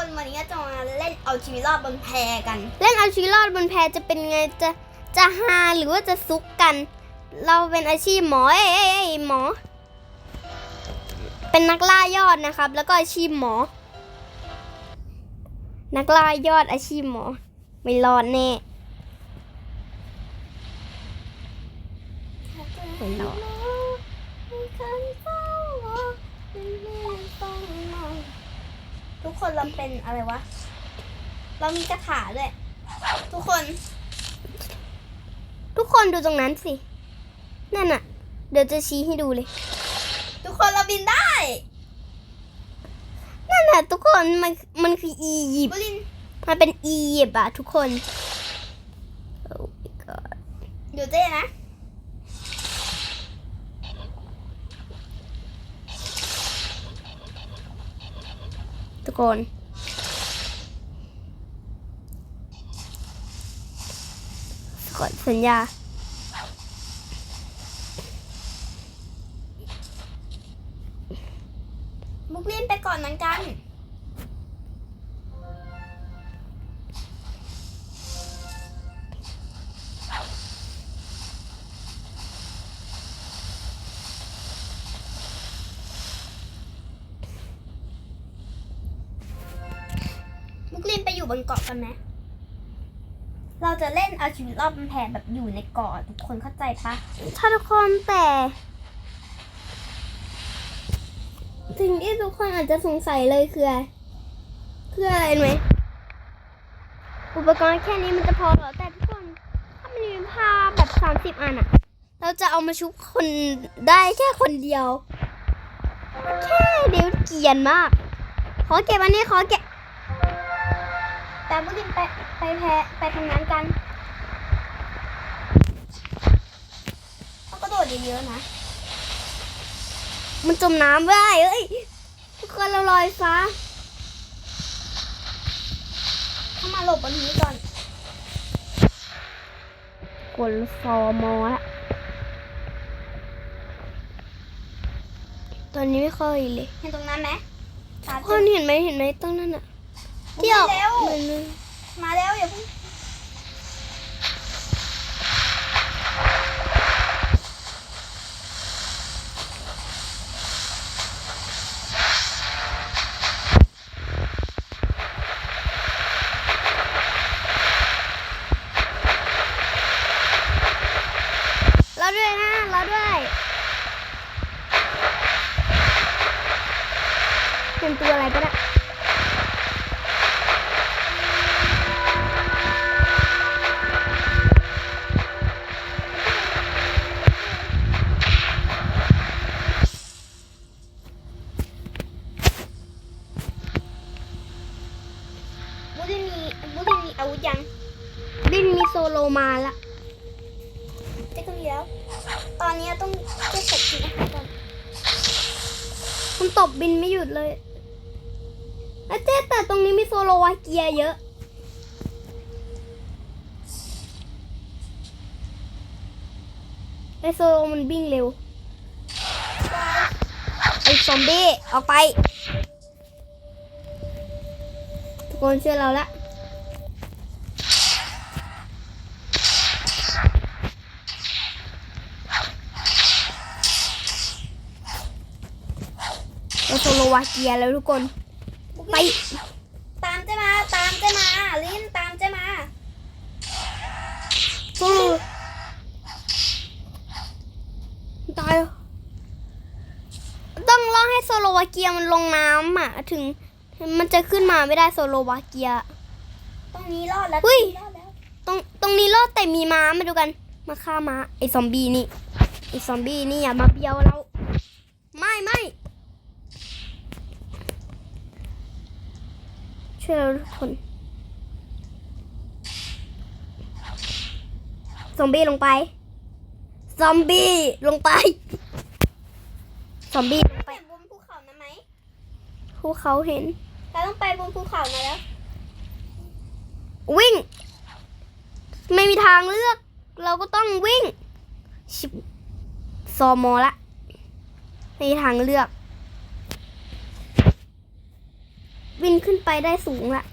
คนวันนี้จะมาเล่นเอาชีวิตรอดบนแพกัน เล่นเอาชีวิตรอดบนแพจะเป็นไงจะจะฮาหรือว่าจะซุกกัน เราเป็นอาชีพหมอเอ้ยเอ้ยเอ้ยหมอ เป็นนักล่ายอดนะครับ แล้วก็อาชีพหมอ นักล่ายอดอาชีพหมอ ไม่รอดแน่ไม่รอด คนเราเป็นอะไรวะ เรามีกระถาด้วย ทุกคน ทุกคนดูตรงนั้นสิ นั่นน่ะเดี๋ยวจะชี้ให้ดูเลย ทุกคนเราบินได้ นั่นน่ะทุกคนมันมันคืออียิปบุต์รินมันเป็นอียิปต์อะทุกคน Oh my god เดี๋ยวเจ๊นะ ทุ ก่อน ก่อนสัญญา บนเกาะกันไหมเราจะเล่นเอาชีวิตรอดบนแพแบบอยู่ในเกาะทุกคนเข้าใจปะถ้าทุกคนแต่สิ่งที่ทุกคนอาจจะสงสัยเลยคือคืออะไรไหมอุปกรณ์แค่นี้มันจะพอเหรอแต่ทุกคน ถ้ามันมีผ้าแบบสามสิบอันอะเราจะเอามาชุบคนได้แค่คนเดียว แค่เดียวเกียนมาก ขอเก็บอันนี้ขอเก็บ แต่บุรินไปไปแพ้ไปทำงานกันเขากระโดดเยอะๆนะ มันจมน้ำได้เอ้ยทุกคนเราลอยฟ้าเข้ามาหลบบนนี้ก่อนกดฟอร์มอละตอนนี้ไม่ค่อยเลย เห็นตรงนั้นไหมทุกคนเห็นไหมเห็นไหมตรงนั้นอะ ที่ยวเร็วเหมือนเลยมาแล้วอย่าเพิ่ง เราด้วยนะเราด้วยเป็นตัวอะไรก็ได้ บุรินมีบุรินมีอาวุธยัง บินมีโซโลมาละ เจ๊ก็มีแล้ว ตอนนี้ต้องเจ๊กดกินอาหารก่อน คุณตบบินไม่หยุดเลย แล้วเจ๊แต่ตรงนี้มีโซโลวาเกียเยอะไอโซโลมันบิ้งเร็ว ไอซอมบี้ออกไป ทุกคนช่วยเราละเราโซโลวาเกียแล้วทุกคน ไปลินตามเจ๊มาตามเจ๊มา ลินตามเจ๊มาสู้ตายต้องรอให้โซโลวาเกียมันลงน้ำอะถึง มันจะขึ้นมาไม่ได้โซโลวาเกีย ตรงนี้รอดแล้วอุ้ย ตรงนี้รอดแล้วตรงตรงนี้รอดแต่มีม้ามาดูกัน มาฆ่าม้าไอซอมบี้นี่ไอซอมบี้นี่อย่ามาเบียวเรา ไม่ไม่ ช่วยเราทุกคนซอมบี้ลงไป ซอมบี้ลงไป ซอมบี้ลงไปไปบนภูเขานะไหมภูเขาเห็น เราต้องไปบนภูเขานะแล้ว วิ่ง ไม่มีทางเลือก เราก็ต้องวิ่ง ชิบ ซอมอละไม่มีทางเลือก วินขึ้นไปได้สูงละ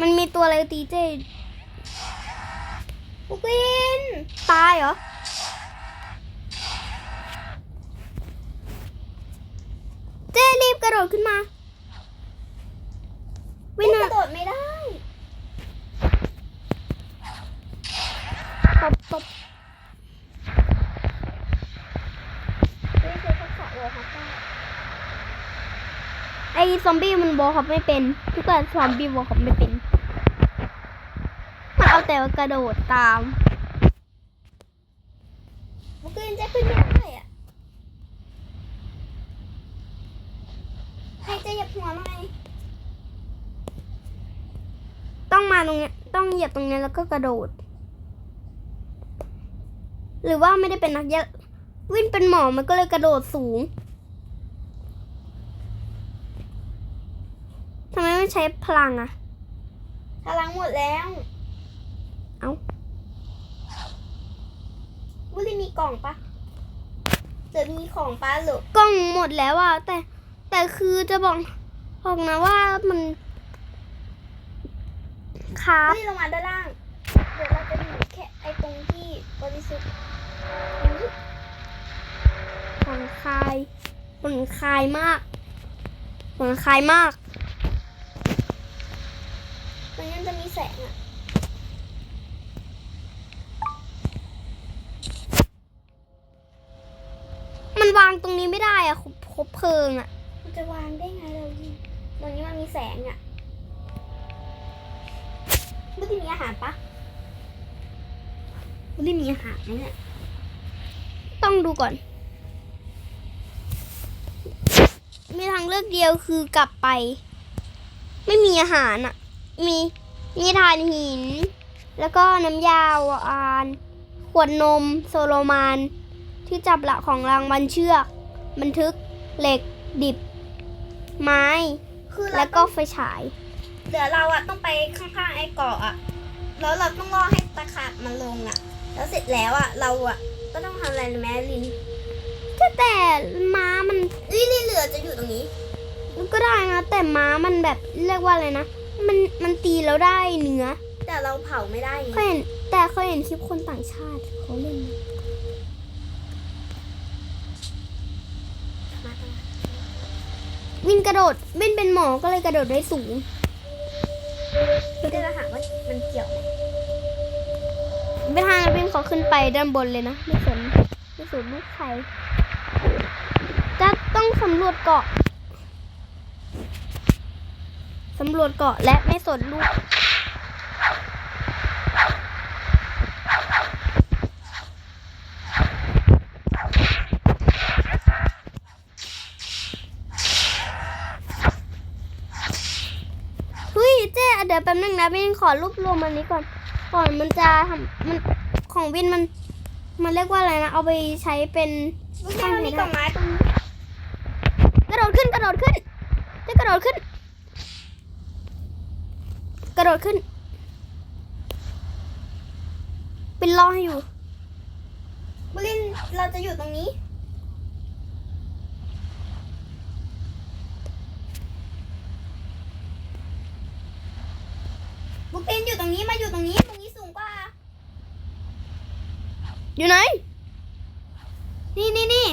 มันมีตัวอะไรตีเจบุกลิน ตายเหรอ เจรีบกระโดดขึ้นมา วินกระโดดไม่ได้ ตบตบ เฮ้ยคือทักษะโลฮะป้า ไอ้ ซอมบี้มันบอกเขาไม่เป็น ทุกคนซอมบี้บอกเขาไม่เป็น มันเอาแต่ว่ากระโดดตามบุกลินจะขึ้นไม่ได้อะให้เจะหยับหัวหน่อยต้องมาตรงเนี้ยต้องเหยียบตรงเนี้ยแล้วก็กระโดด หรือว่าไม่ได้เป็นนักเยะวินเป็นหมอมันก็เลยกระโดดสูง ทำไมไม่ ใช้พลังอะพลังหมดแล้ว เอ้าบุกลินมีกล่องปะเจะมีของปะหรือกล้องหมดแล้วอะแต่ แต่คือจะบอกบอกนะว่ามันคาบุบกลินลงมาด้านล่าง เดี๋ยวเราจะอยู่แค่ไอ้ตรงที่บริสุทธิ์อย่างนี้ผ่อนคลายผ่อนคลายมากผ่อนคลายมากตรง นี้มันจะมีแสงอะมันวางตรงนี้ไม่ได้อะครบครบเพลิงอะมันจะวางได้ไงเรายิงตรงนี้มันมีแสงอะบุกลินมีอาหารปะบุกลินมีอาหารไหมเนี่ย ต้องดูก่อน มีทางเลือกเดียวคือกลับไป ไม่มีอาหารอะมี มีถ่านหิน แล้วก็น้ำยาวอาน ขวดนมโซโลมานที่จับหละของรางวัลเชือก บันทึกเหล็กดิบ ไม้ คือเราแล้วก็ต้องไฟฉาย เดี๋ยวเราอะต้องไปข้างๆไอ้เกาะอะแล้วเราต้องรอให้ตะขาบมันลงอะแล้วเสร็จแล้วอะเราอะก็ต้องทำอะไรรู้ไหมลินแต่ม้ามัน ลินลินเหลือจะอยู่ตรงนี้ ก็ได้นะแต่ม้ามันแบบเรียกว่าอะไรนะ มันมันตีแล้วได้เนื้อ แต่เราเผาไม่ได้ไงเคยเห็นแต่เคยเห็นคลิปคนต่างชาติเขาเล่นนะมาตรงนั้นวินกระโดดวินเป็นหมอก็เลยกระโดดได้สูงพี่จะถามว่ามันเกี่ยวไหมไม่ทางนั้นวินขอขึ้นไปด้านบนเลยนะไม่สนไม่สนลูกใครจะต้องสำรวจเกาะ สำรวจเกาะและไม่สนลูกเฮ้ยเจ๊เดี๋ยวแป๊บนึงนะวินขอรวบรวมอันนี้ก่อน ก่อนมันจะทำมันของวินมัน มันเรียกว่าอะไรนะ เอาไปใช้เป็นลูกแก้วมีกล่องไม้ตรงนี้ กระโดดขึ้นกระโดดขึ้นเจ๊กระโดดขึ้น กระ โดดขึ้น เป็นรอให้อยู่บุลินเราจะอยู่ตรงนี้ บุกลินอยู่ตรงนี้มาอยู่ตรงนี้ ตรงนี้สูงกว่า อยู่ไหน นี่นี่นี่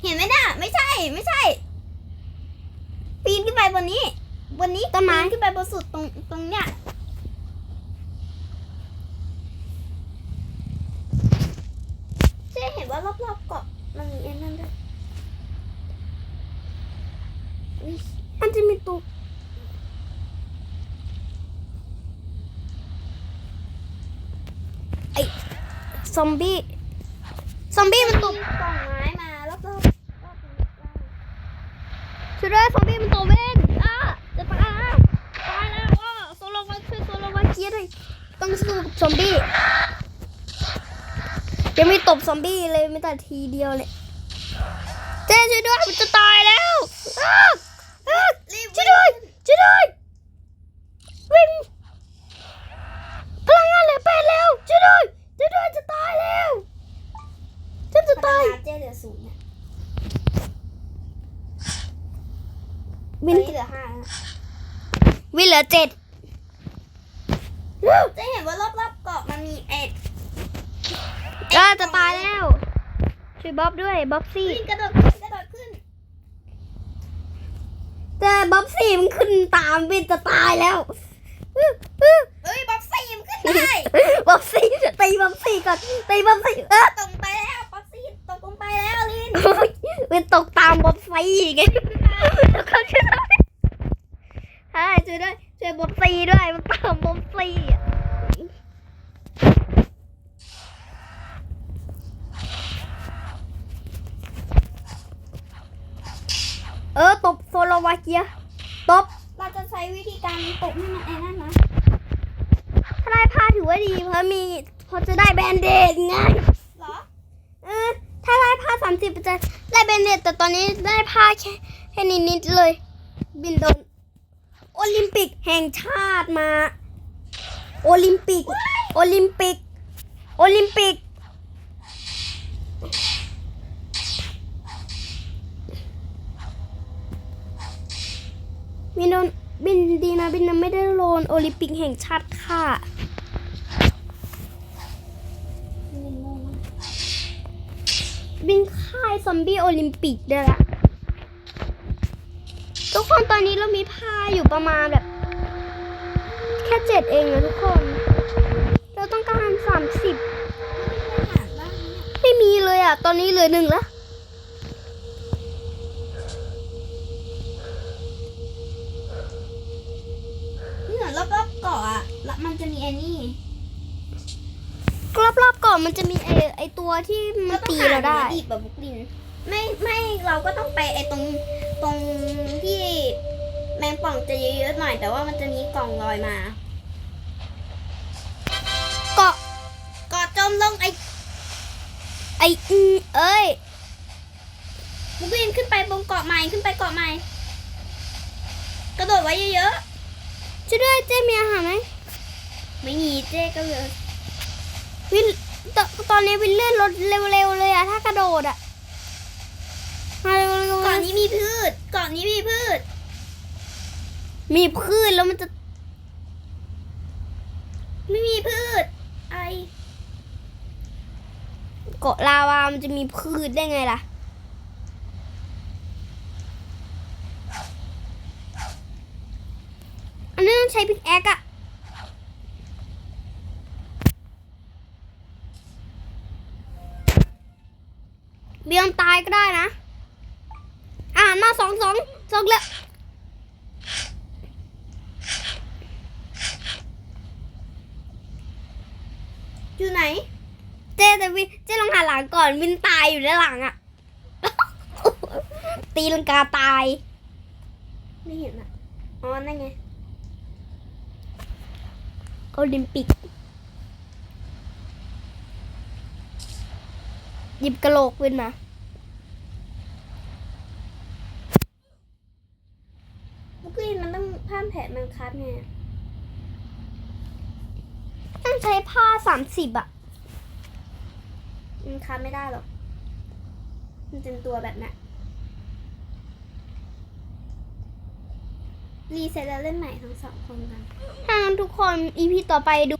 เห็นไหมน่ะ ไม่ใช่ ไม่ใช่ ปีนขึ้นไปบนนี้ บนนี้ต้นไม้ปีนขึ้นไปบนสุดตรงตรงเนี้ยเจ๊เห็นว่ารอบๆเกาะมันมีไอ้นั่นด้วยอุ๊ยมันจะมีตัวไอซอมบี้ ซอมบี้มันตัวมีกล่องไม้มารอบๆรอบนี้ช่วยด้วยซอมบี้มันตัวเว้ ต้องสู้กับซอมบี้ยังไม่ตบซอมบี้เลยไม่แต่ทีเดียวเลยเจ๊ช่วยด้วยมันจะตายแล้วอะอะรีบช่วยด้วยช่วยด้วยวิ่งพลังงานเหลือแปดแล้วช่วยด้วยช่วยด้วยจะตายแล้วฉันจะจะตายพลังงนเจ๊เหลือศูนย์เนี่ยวินตอนนี้เหลือห้าแล้ววินเหลือเจ็ด จ๊เห็นว่ารอบๆเกาะมันมีเอ็ดก็จะตายแล้ว ช่วยบ๊อบด้วยบ๊อบซี่วินกระโดดขึ้นกระโดดขึ้น แต่บ๊อบซี่มันขึ้นตามวินจะตายแล้วอื้ออื้อเอ้ยบ็อกซี่มันขึ้นได้บ๊อบซี่ตีบ๊อบซี่ก่อนตีบ๊อบซี่เออตรงไปแล้วบ็อกซี่ตกลงไปแล้วลินวินตกตามบ๊อบซี่ไงแล้วก็ช่วยด้วยใช่ช่วยด้วย ช่วยบ๊อบซี่ด้วยมันตามบ๊อบซี่อะเออตบโซโลวาเกียตบเราจะใช้วิธีการตบให้มันไอ้นั่นนะถ้าได้ผ้าถือว่าดีเพราะมีเพราะจะได้แบนเดดไงเหรอเออถ้าได้ผ้าสามสิบจะได้แบนเดดแต่ตอนนี้ได้ผ้าแค่แค่นิดนิดๆเลย บินโดน โอลิมปิกแห่งชาติมา โอลิมปิก โอลิมปิก โอลิมปิก บินโดนบินดีนะบินนะไม่ได้โดนโอลิมปิกแห่งชาติค่ะบินค่ายซอมบี้โอลิมปิกได้ละ ทุกคนตอนนี้เรามีผ้าอยู่ประมาณแบบ แค่เจ็ดเองนะทุกคน เราต้องการสามสิบไม่ได้หาบ้างเนี่ยไม่มีเลยอะ ตอนนี้เหลือหนึ่งแล้วเนี่ยรอบๆเกาะอะแล้วมันจะมีไอ้นี่รอบๆก่อนมันจะมีไอไอตัวที่มันตีเราได้อีกแบบบุกลิน ไม่ไม่เราก็ต้องไปไอ้ตรง ตรงที่แมงป่องจะเยอะๆหน่อย แต่ว่ามันจะมีกล่องลอยมา เกาะเกาะจมลงไอ้ไออืมเอ้ยบุกลินขึ้นไปบนเกาะใหม่ขึ้นไปเกาะใหม่ กระโดดไว้เยอะๆช่วยด้วยเจ๊มีอาหารไหมไม่มีเจ๊ก็เลยวินตตอนนี้วินเลื่อนรถเร็วๆเลยอะถ้ากระโดดอะมาเร็วๆ เกาะ นี้มีพืชเกาะนี้มีพืช มีพืชแล้วมันจะ ไม่มีพืชไอเกาะลาวามันจะมีพืชได้ไงล่ะ อันนี้ต้องใช้พิกแอคอะเบียมตายก็ได้นะอ่าน มาสองสองสองแล้วอยู่ไหน เจ๊แต่วิเจ๊ลองหันหลังก่อนวินตายอยู่ด้านหลังอะตีลังกาตาย ไม่เห็นอะอ๋อนั่นไงโอลิมปิก หยิบกระโหลกวินมา บุกลินมันต้องข้ามแผนมันคัดไงต้องใช้ผ้าสามสิบอะมันคัดไม่ได้หรอก มันเป็นตัวแบบนั้นรีเซ็ตแล้วเล่นใหม่ทั้งสองคนกันถ้างั้นทุกคนอีพีต่อไปดู